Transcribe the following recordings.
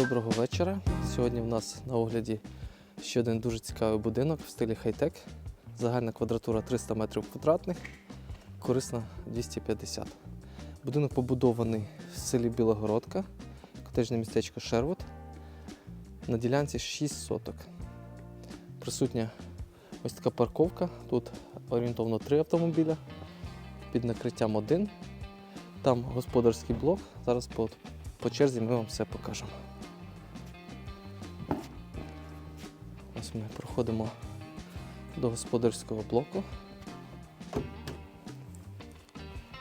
Доброго вечора. Сьогодні в нас на огляді ще один дуже цікавий будинок в стилі хай-тек. Загальна квадратура 300 метрів квадратних, корисна 250. Будинок побудований в селі Білогородка, котежне містечко Шервуд. На ділянці 6 соток. Присутня ось така парковка. Тут орієнтовно 3 автомобіля. Під накриттям один. Там господарський блок. Зараз по, по черзі ми вам все покажемо. Ось ми проходимо до господарського блоку.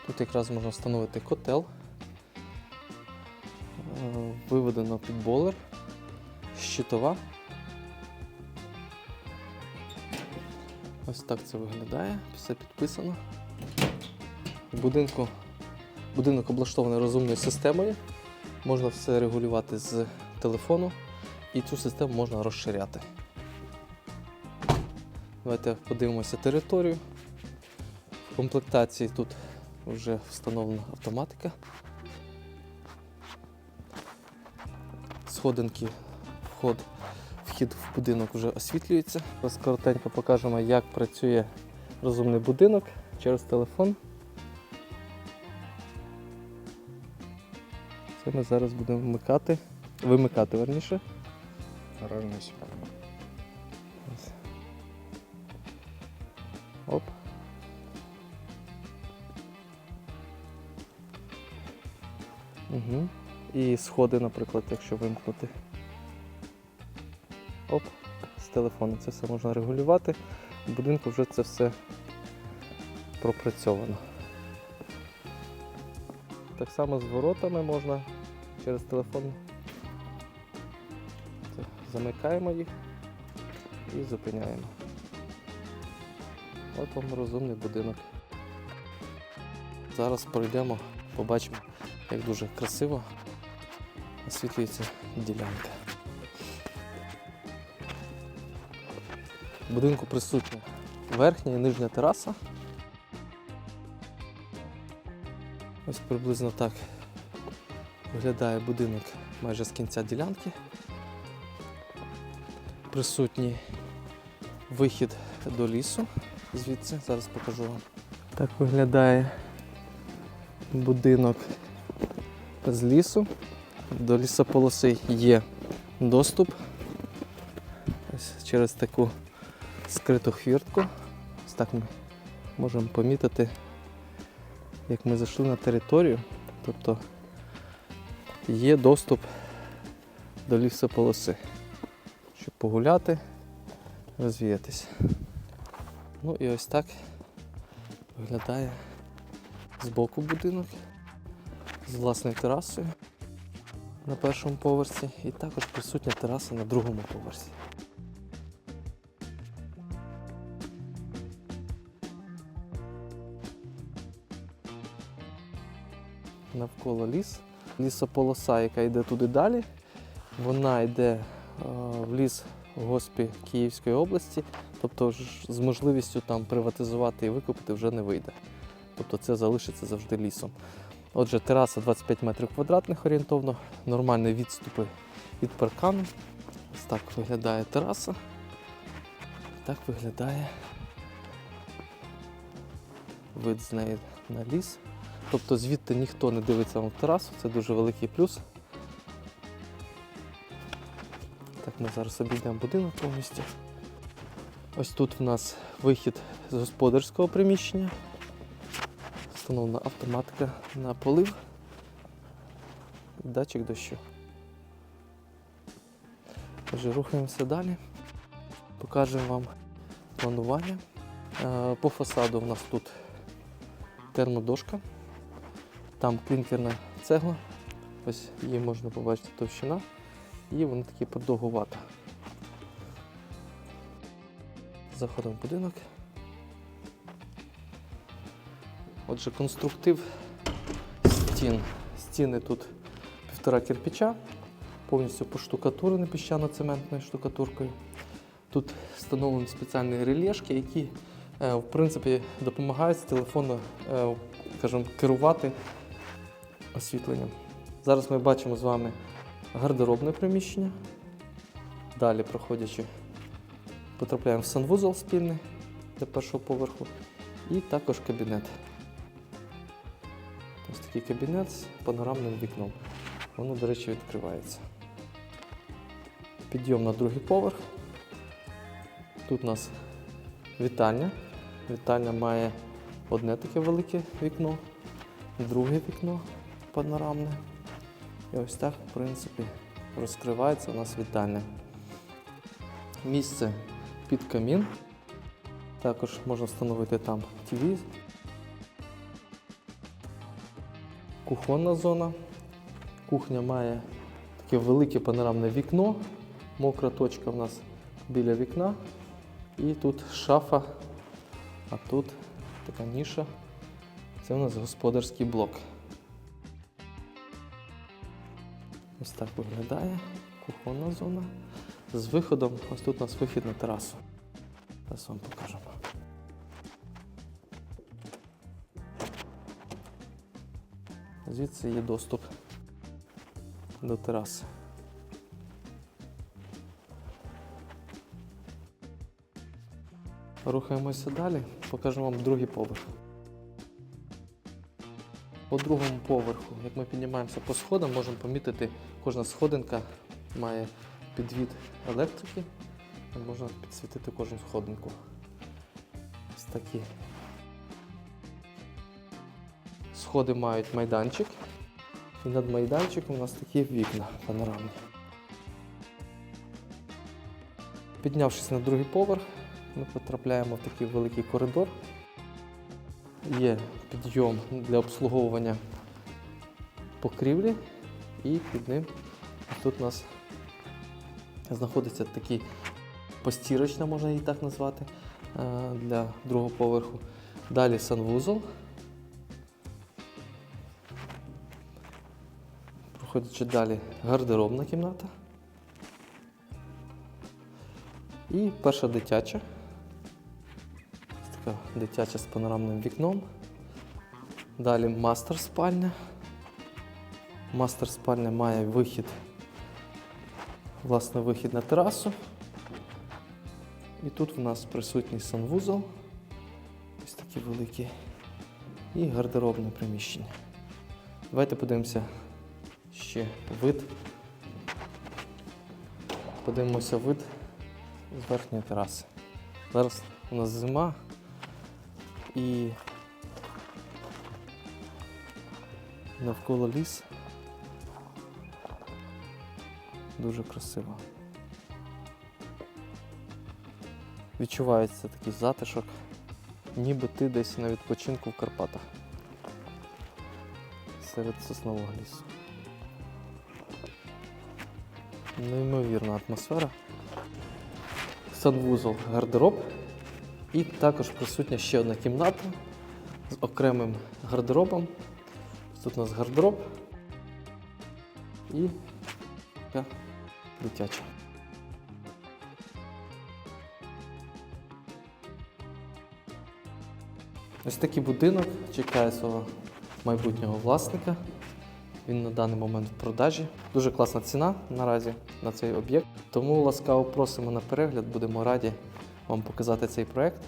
Тут якраз можна встановити котел. Е, Виведено під болер, щитова. Ось так це виглядає, все підписано. Будинку, будинок облаштований розумною системою. Можна все регулювати з телефону і цю систему можна розширяти. Давайте подивимося територію. В комплектації тут вже встановлена автоматика. Сходинки, вход, вхід в будинок вже освітлюється. Зараз коротенько покажемо, як працює розумний будинок через телефон. Це ми зараз будемо вмикати, вимикати верніше. Разність. Ось. Оп. Угу. І сходи, наприклад, якщо вимкнути. Оп, з телефону це все можна регулювати. В будинку вже це все пропрацьовано. Так само з воротами можна через телефон. Замикаємо їх і зупиняємо. От вам розумний будинок. Зараз пройдемо, побачимо, як дуже красиво освітлюється ділянка. В будинку присутня верхня і нижня тераса. Ось приблизно так виглядає будинок майже з кінця ділянки. Присутній вихід до лісу. Звідси зараз покажу вам. Так виглядає будинок з лісу. До лісополоси є доступ. Ось через таку скриту хвіртку. Ось так ми можемо помітити, як ми зайшли на територію. Тобто є доступ до лісополоси, щоб погуляти, розвіятися. Ну і ось так виглядає збоку будинок з власною терасою на першому поверсі і також присутня тераса на другому поверсі. Навколо ліс. Лісополоса, яка йде туди далі, вона йде е, в ліс госпі Київської області, тобто з можливістю там приватизувати і викупити вже не вийде. Тобто це залишиться завжди лісом. Отже, тераса 25 метрів квадратних орієнтовно, нормальні відступи від паркану. Ось так виглядає тераса. Так виглядає вид з неї на ліс. Тобто звідти ніхто не дивиться на терасу, це дуже великий плюс. Ми зараз обійдемо будинок повністю. Ось тут в нас вихід з господарського приміщення. Встановлена автоматика на полив. Датчик дощу. Отже, рухаємося далі. Покажемо вам планування. Е, По фасаду у нас тут термодошка. Там клінкерна цегла. Ось її можна побачити товщина. І вона такі продовгувата. Заходимо в будинок. Отже, конструктив стін. Стіни тут півтора кирпича, повністю поштукатурений піщано-цементною штукатуркою. Тут встановлені спеціальні релешки, які е, в принципі допомагають з телефону е, скажімо, керувати освітленням. Зараз ми бачимо з вами гардеробне приміщення. Далі, проходячи, потрапляємо в санвузол спільний для першого поверху. І також кабінет. Ось такий кабінет з панорамним вікном. Воно, до речі, відкривається. Підйом на другий поверх. Тут у нас вітальня. Вітальня має одне таке велике вікно, друге вікно панорамне. І ось так, в принципі, розкривається у нас вітальня. Місце під камін. Також можна встановити там ТВ. Кухонна зона. Кухня має таке велике панорамне вікно. Мокра точка в нас біля вікна. І тут шафа, а тут така ніша. Це у нас господарський блок. Ось так виглядає кухонна зона. З виходом, ось тут у нас вихід на терасу. Зараз вам покажемо. Звідси є доступ до тераси. Рухаємося далі, покажу вам другий поверх. По другому поверху, як ми піднімаємося по сходам, можемо помітити, кожна сходинка має підвід електрики. Можна підсвітити кожну сходинку. Ось такі. Сходи мають майданчик. І над майданчиком у нас такі вікна панорамні. Піднявшись на другий поверх, ми потрапляємо в такий великий коридор. Є підйом для обслуговування покрівлі, і під ним тут у нас знаходиться такий постірочна, можна її так назвати, е, для другого поверху. Далі санвузол. Проходячи далі гардеробна кімната. І перша дитяча. Ось дитяча з панорамним вікном. Далі мастер спальня. Мастер спальня має вихід, власне, вихід на терасу. І тут в нас присутній санвузол. Ось такий великий. І гардеробне приміщення. Давайте подивимося ще вид. Подивимося вид з верхньої тераси. Зараз у нас зима і навколо ліс. Дуже красиво. Відчувається такий затишок, ніби ти десь на відпочинку в Карпатах. Серед соснового лісу. Неймовірна атмосфера. Санвузол, гардероб. І також присутня ще одна кімната з окремим гардеробом. Тут у нас гардероб і така дитяча. Ось такий будинок чекає свого майбутнього власника. Він на даний момент в продажі. Дуже класна ціна наразі на цей об'єкт. Тому ласкаво просимо на перегляд. Будемо раді вам показати цей проект.